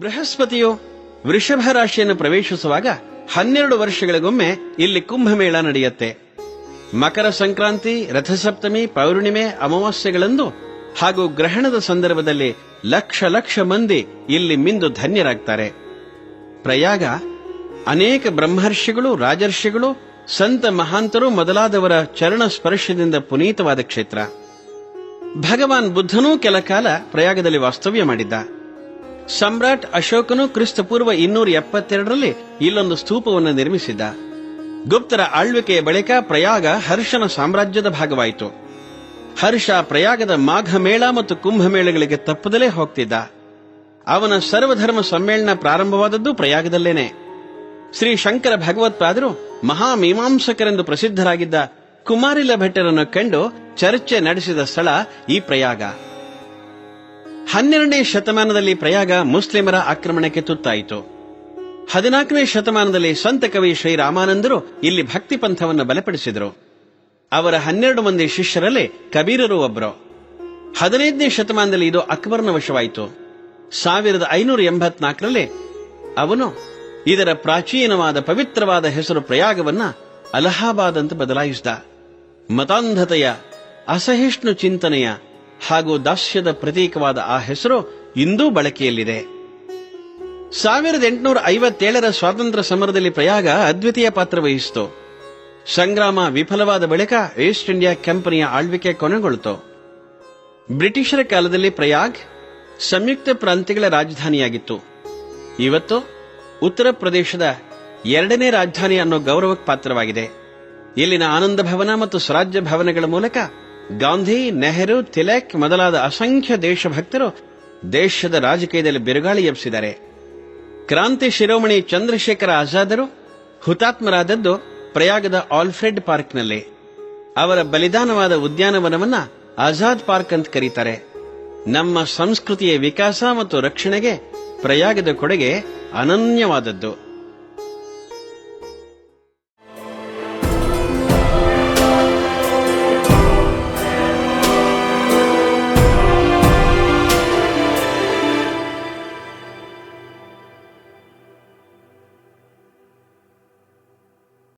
ಬೃಹಸ್ಪತಿಯು ವೃಷಭ ರಾಶಿಯನ್ನು ಪ್ರವೇಶಿಸುವಾಗ ಹನ್ನೆರಡು ವರ್ಷಗಳಿಗೊಮ್ಮೆ ಇಲ್ಲಿ ಕುಂಭಮೇಳ ನಡೆಯುತ್ತೆ. ಮಕರ ಸಂಕ್ರಾಂತಿ, ರಥಸಪ್ತಮಿ, ಪೌರ್ಣಿಮೆ, ಅಮಾವಾಸ್ಯೆಗಳಂದು ಹಾಗೂ ಗ್ರಹಣದ ಸಂದರ್ಭದಲ್ಲಿ ಲಕ್ಷ ಲಕ್ಷ ಮಂದಿ ಇಲ್ಲಿ ಮಿಂದು ಧನ್ಯರಾಗ್ತಾರೆ. ಪ್ರಯಾಗ ಅನೇಕ ಬ್ರಹ್ಮರ್ಷಿಗಳು, ರಾಜರ್ಷಿಗಳು, ಸಂತ ಮಹಾಂತರು ಮೊದಲಾದವರ ಚರಣ ಸ್ಪರ್ಶದಿಂದ ಪುನೀತವಾದ ಕ್ಷೇತ್ರ. ಭಗವಾನ್ ಬುದ್ಧನೂ ಕೆಲ ಕಾಲ ಪ್ರಯಾಗದಲ್ಲಿ ವಾಸ್ತವ್ಯ ಮಾಡಿದ್ದ. ಸಮ್ರಾಟ್ ಅಶೋಕನು ಕ್ರಿಸ್ತಪೂರ್ವ ಇನ್ನೂರ ಎಪ್ಪತ್ತೆರಡರಲ್ಲಿ ಇಲ್ಲೊಂದು ಸ್ತೂಪವನ್ನು ನಿರ್ಮಿಸಿದ್ದ ಗುಪ್ತರ ಆಳ್ವಿಕೆಯ ಬಳಿಕ ಪ್ರಯಾಗ ಹರ್ಷನ ಸಾಮ್ರಾಜ್ಯದ ಭಾಗವಾಯಿತು. ಹರ್ಷ ಪ್ರಯಾಗದ ಮಾಘ ಮೇಳ ಮತ್ತು ಕುಂಭಮೇಳಗಳಿಗೆ ತಪ್ಪದಲೇ ಹೋಗ್ತಿದ್ದ. ಅವನ ಸರ್ವಧರ್ಮ ಸಮ್ಮೇಳನ ಪ್ರಾರಂಭವಾದದ್ದು ಪ್ರಯಾಗದಲ್ಲೇನೆ. ಶ್ರೀ ಶಂಕರ ಭಗವತ್ಪಾದರು ಮಹಾಮೀಮಾಂಸಕರೆಂದು ಪ್ರಸಿದ್ಧರಾಗಿದ್ದ ಕುಮಾರಿಲ ಭಟ್ಟರನ್ನು ಕಂಡು ಚರ್ಚೆ ನಡೆಸಿದ ಸ್ಥಳ ಈ ಪ್ರಯಾಗ. ಹನ್ನೆರಡನೇ ಶತಮಾನದಲ್ಲಿ ಪ್ರಯಾಗ ಮುಸ್ಲಿಮರ ಆಕ್ರಮಣಕ್ಕೆ ತುತ್ತಾಯಿತು. ಹದಿನಾಲ್ಕನೇ ಶತಮಾನದಲ್ಲಿ ಸಂತ ಕವಿ ಶ್ರೀರಾಮಾನಂದರು ಇಲ್ಲಿ ಭಕ್ತಿ ಪಂಥವನ್ನು ಬಲಪಡಿಸಿದರು. ಅವರ ಹನ್ನೆರಡು ಮಂದಿ ಶಿಷ್ಯರಲ್ಲಿ ಕಬೀರರು ಒಬ್ಬರು ಹದಿನೈದನೇ ಶತಮಾನದಲ್ಲಿ ಇದು ಅಕ್ಬರ್ನ ವಶವಾಯಿತು ಸಾವಿರದ ಐನೂರ ಎಂಬತ್ನಾಲ್ಕರಲ್ಲಿ ಅವನು ಇದರ ಪ್ರಾಚೀನವಾದ ಪವಿತ್ರವಾದ ಹೆಸರು ಪ್ರಯಾಗವನ್ನ ಅಲಹಾಬಾದ್ ಅಂತ ಬದಲಾಯಿಸಿದ. ಮತಾಂಧತೆಯ, ಅಸಹಿಷ್ಣು ಚಿಂತನೆಯ ಹಾಗೂ ದಾಸ್ಯದ ಪ್ರತೀಕವಾದ ಆ ಹೆಸರು ಇಂದೂ ಬಳಕೆಯಲ್ಲಿದೆ. ಸಾವಿರದ ಎಂಟುನೂರ ಐವತ್ತೇಳರ ಸ್ವಾತಂತ್ರ್ಯ ಸಮರದಲ್ಲಿ ಪ್ರಯಾಗ ಅದ್ವಿತೀಯ ಪಾತ್ರ ವಹಿಸಿತು. ಸಂಗ್ರಾಮ ವಿಫಲವಾದ ಬಳಿಕ ಈಸ್ಟ್ ಇಂಡಿಯಾ ಕಂಪನಿಯ ಆಳ್ವಿಕೆ ಕೊನೆಗೊಳ್ಳಿತು ಬ್ರಿಟಿಷರ ಕಾಲದಲ್ಲಿ ಪ್ರಯಾಗ್ ಸಂಯುಕ್ತ ಪ್ರಾಂತ್ಯಗಳ ರಾಜಧಾನಿಯಾಗಿತ್ತು. ಇವತ್ತು ಉತ್ತರ ಪ್ರದೇಶದ ಎರಡನೇ ರಾಜಧಾನಿ ಅನ್ನೋ ಗೌರವಕ್ಕೆ ಪಾತ್ರವಾಗಿದೆ. ಇಲ್ಲಿನ ಆನಂದ ಭವನ ಮತ್ತು ಸ್ವರಾಜ್ಯ ಭವನಗಳ ಮೂಲಕ ಗಾಂಧಿ, ನೆಹರು, ತಿಲಕ್ ಮೊದಲಾದ ಅಸಂಖ್ಯ ದೇಶಭಕ್ತರು ದೇಶದ ರಾಜಕೀಯದಲ್ಲಿ ಬಿರುಗಾಳಿ ಎಬ್ಬಿಸಿದ್ದಾರೆ ಕ್ರಾಂತಿ ಶಿರೋಮಣಿ ಚಂದ್ರಶೇಖರ ಆಜಾದರು ಹುತಾತ್ಮರಾದದ್ದು ಪ್ರಯಾಗದ ಆಲ್ಫ್ರೆಡ್ ಪಾರ್ಕ್ನಲ್ಲಿ. ಅವರ ಬಲಿದಾನವಾದ ಉದ್ಯಾನವನವನ್ನ ಆಜಾದ್ ಪಾರ್ಕ್ ಅಂತ ಕರೀತಾರೆ. ನಮ್ಮ ಸಂಸ್ಕೃತಿಯ ವಿಕಾಸ ಮತ್ತು ರಕ್ಷಣೆಗೆ ಪ್ರಯಾಗದ ಕೊಡುಗೆ ಅನನ್ಯವಾದದ್ದು.